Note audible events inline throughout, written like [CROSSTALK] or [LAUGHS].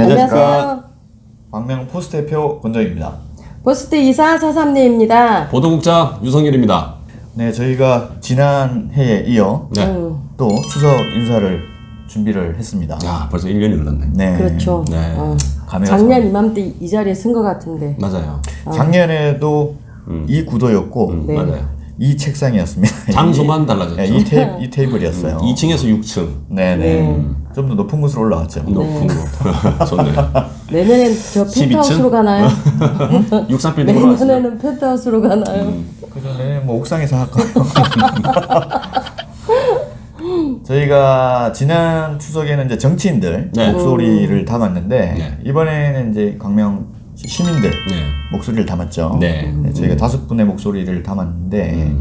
안녕하십니까. 광명 포스트 대표 권정입니다. 버스트 이사 서삼리입니다. 보도국장 유성길입니다. 네, 저희가 지난 해에 이어 네. 음, 또 추석 인사를 준비를 했습니다. 야, 벌써 1년이 흘렀네. 네. 그렇죠. 네. 어, 감회가 작년 이맘때 이 자리에 쓴 것 같은데. 맞아요. 작년에도 이 구도였고 음, 네. 맞아요. 이 책상이었습니다. 장소만 [LAUGHS] 이, 달라졌죠. 네, 이, 테, 이 테이블이었어요. 2층에서 6층. 네, 네. 좀 더 높은 곳으로 올라왔죠. 높은 거. [LAUGHS] 좋네. 내년엔 저 12층? 펜트하우스로 가나요? [LAUGHS] 63빌딩으로 왔어요. 내년에는 펜트하우스로 가나요? 음. 그 전에 뭐 옥상에서 할까요? [LAUGHS] 저희가 지난 추석에는 이제 정치인들 네. 목소리를 담았는데 네. 이번에는 이제 광명 시- 시민들 네. 목소리를 담았죠. 네. 네, 저희가 다섯 분의 목소리를 담았는데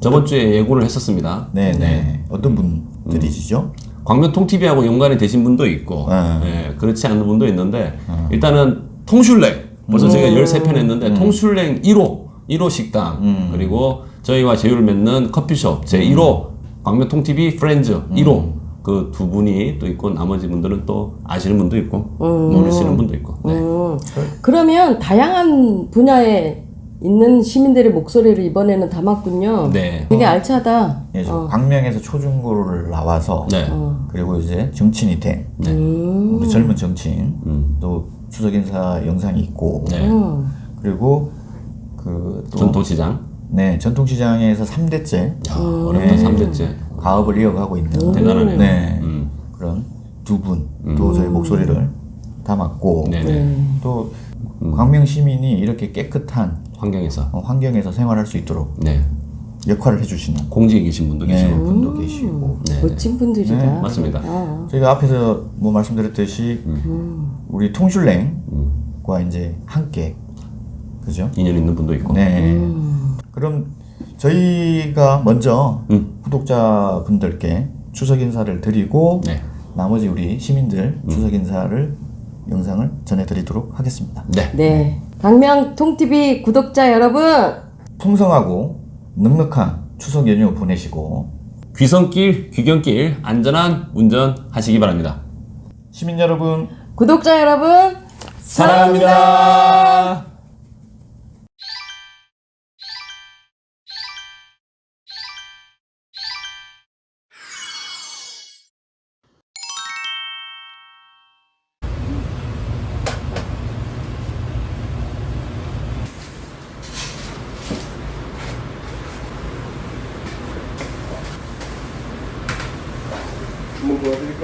저번 주에 예고를 했었습니다. 네, 네. 어떤 분들이시죠? 광명통 TV하고 연관이 되신 분도 있고, 네. 예, 그렇지 않은 분도 있는데, 일단은 통슐랭, 벌써 저희가 13편 했는데, 통슐랭 1호, 1호 식당, 그리고 저희와 제휴를 맺는 커피숍, 제 1호, 광명통 TV 프렌즈 1호, 그 두 분이 또 있고, 나머지 분들은 또 아시는 분도 있고, 모르시는 분도 있고, 네. 음, 그러면 다양한 분야에 있는 시민들의 목소리를 이번에는 담았군요. 네. 되게 알차다. 예, 저 광명에서 초중고를 나와서 네. 그리고 이제 정치인이 된 음, 우리 젊은 정치인 음. 또 추석 인사 영상이 있고 네. 음. 그리고 그또 전통시장. 네, 전통시장에서 3대째 야, 어렵다, 네. 3대째. 가업을 이어가고 있는 대단하네요. 네, 음. 그런 두 분 또 저희 목소리를 담았고. 네. 또 광명 시민이 이렇게 깨끗한 환경에서. 어, 환경에서 생활할 수 있도록 네. 역할을 해주시는 공직에 계신 분도 네, 계시고. 분도 계시고 네. 멋진 분들이다. 네, 맞습니다. 아, 저희가 앞에서 뭐 말씀드렸듯이 우리 통슐랭과 이제 함께 그죠? 인연 있는 분도 있고. 네. 그럼 저희가 먼저 음. 구독자 분들께 추석 인사를 드리고 네. 나머지 우리 시민들 추석 인사를 영상을 전해드리도록 하겠습니다. 네. 네. 강명 통TV 구독자 여러분, 풍성하고 넉넉한 추석 연휴 보내시고 귀성길, 귀경길 안전한 운전 하시기 바랍니다. 시민 여러분 구독자 여러분, 사랑합니다.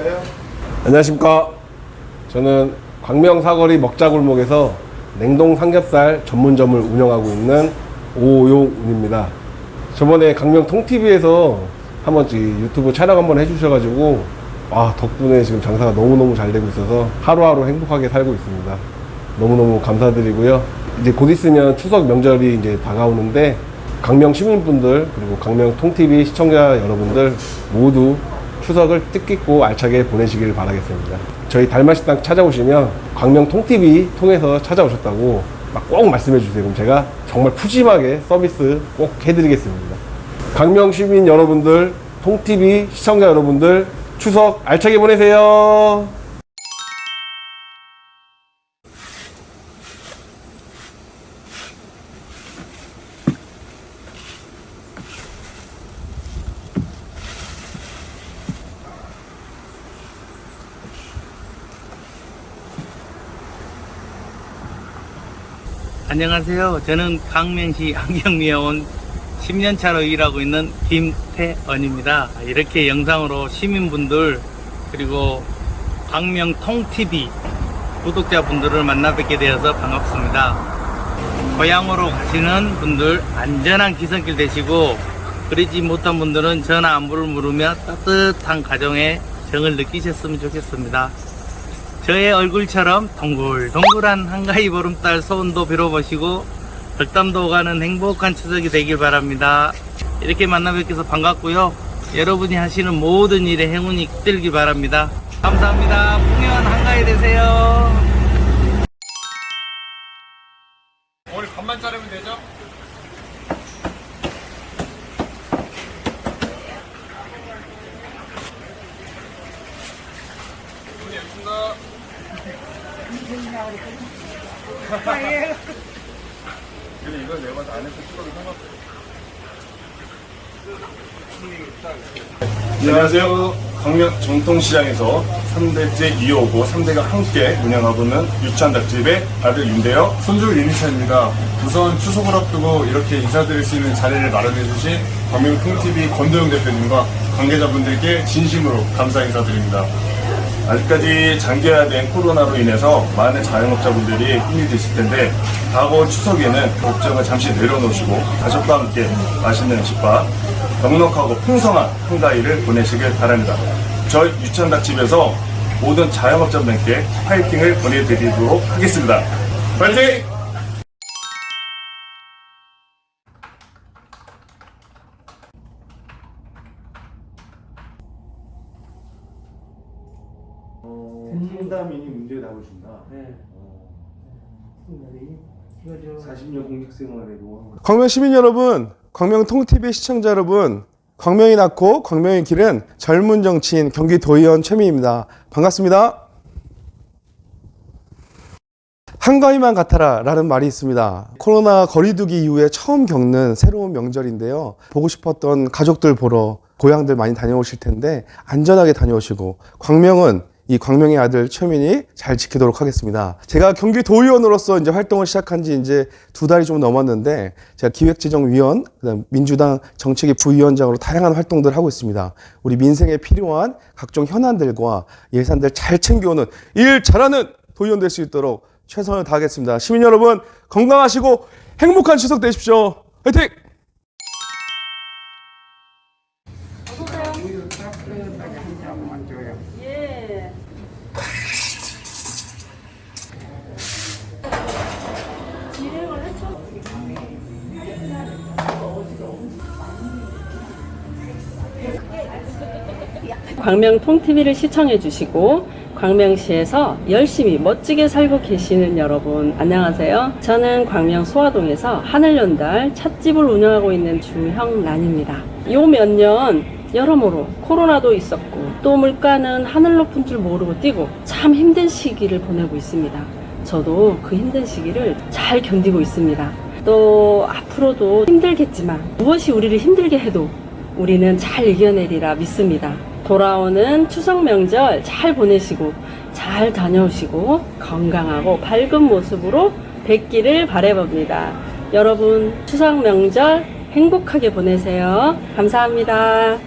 도와드릴까요? 안녕하십니까. 저는 광명 사거리 먹자골목에서 냉동 삼겹살 전문점을 운영하고 있는 오용운입니다. 저번에 강명 통TV에서 한번 지- 유튜브 촬영 한번 해주셔가지고 아 덕분에 지금 장사가 너무너무 잘 되고 있어서 하루하루 행복하게 살고 있습니다. 너무너무 감사드리고요. 이제 곧 있으면 추석 명절이 이제 다가오는데 강명 시민분들 그리고 강명 통TV 시청자 여러분들 모두 추석을 뜻깊고 알차게 보내시길 바라겠습니다. 저희 달맛식당 찾아오시면 광명 통TV 통해서 찾아오셨다고 막 꼭 말씀해 주세요. 그럼 제가 정말 푸짐하게 서비스 꼭 해드리겠습니다. 강명 시민 여러분들, 통TV 시청자 여러분들 추석 알차게 보내세요. 안녕하세요. 저는 강명시 안경리에 온 10년 차로 일하고 있는 김태언입니다. 이렇게 영상으로 시민분들 그리고 광명통TV 구독자분들을 만나 뵙게 되어서 반갑습니다. 고향으로 가시는 분들 안전한 기선길 되시고 그러지 못한 분들은 전화 안부를 물으며 따뜻한 가정의 정을 느끼셨으면 좋겠습니다. 저의 얼굴처럼 동글동글한 한가위 보름달 소원도 빌어보시고 덕담도 오가는 행복한 추석이 되길 바랍니다. 이렇게 만나 뵙게서 반갑고요. 여러분이 하시는 모든 일에 행운이 깃들길 바랍니다. 감사합니다. 풍요한 한가위 되세요. 문이 열린다. 안녕하세요. 광명 전통시장에서 3대째 이어오고 3대가 함께 운영하고 있는 유치원 닭집의 아들 윤대요. 손주 윤희찬입니다. 우선 추석을 앞두고 이렇게 인사드릴 수 있는 자리를 마련해 주신 광명통TV 권도영 대표님과 관계자분들께 진심으로 감사 인사드립니다. 아직까지 장기화된 코로나로 인해서 많은 자영업자분들이 힘이 드실 텐데 다가올 추석에는 걱정을 잠시 내려놓으시고 가족과 함께 맛있는 음식과 넉넉하고 풍성한 한가위를 보내시길 바랍니다. 저희 유치원 닭집에서 모든 자영업자분들께 파이팅을 보내드리도록 하겠습니다. 파이팅! 네. 40년 공직 생활에도 광명 시민 여러분, 광명 통TV 시청자 여러분, 광명이 낳고 광명이 기른 젊은 정치인 경기도의원 최민입니다. 반갑습니다. 한가위만 같아라 라는 말이 있습니다. 코로나 거리두기 이후에 처음 겪는 새로운 명절인데요. 보고 싶었던 가족들 보러 고향들 많이 다녀오실 텐데 안전하게 다녀오시고 광명은 이 광명의 아들 최민이 잘 지키도록 하겠습니다. 제가 경기도의원으로서 이제 활동을 시작한 지 이제 두 달이 좀 넘었는데 제가 기획재정위원, 그다음 민주당 정책위 부위원장으로 다양한 활동들을 하고 있습니다. 우리 민생에 필요한 각종 현안들과 예산들 잘 챙겨오는 일 잘하는 도의원 될 수 있도록 최선을 다하겠습니다. 시민 여러분 건강하시고 행복한 추석 되십시오. 화이팅! 광명 통TV를 시청해 주시고 광명시에서 열심히 멋지게 살고 계시는 여러분 안녕하세요. 저는 광명 소화동에서 하늘연달 찻집을 운영하고 있는 주형란입니다. 요 몇 년 여러모로 코로나도 있었고 또 물가는 하늘 높은 줄 모르고 뛰고 참 힘든 시기를 보내고 있습니다. 저도 그 힘든 시기를 잘 견디고 있습니다. 또 앞으로도 힘들겠지만 무엇이 우리를 힘들게 해도 우리는 잘 이겨내리라 믿습니다. 돌아오는 추석 명절 잘 보내시고 잘 다녀오시고 건강하고 밝은 모습으로 뵙기를 바래봅니다. 여러분 추석 명절 행복하게 보내세요. 감사합니다.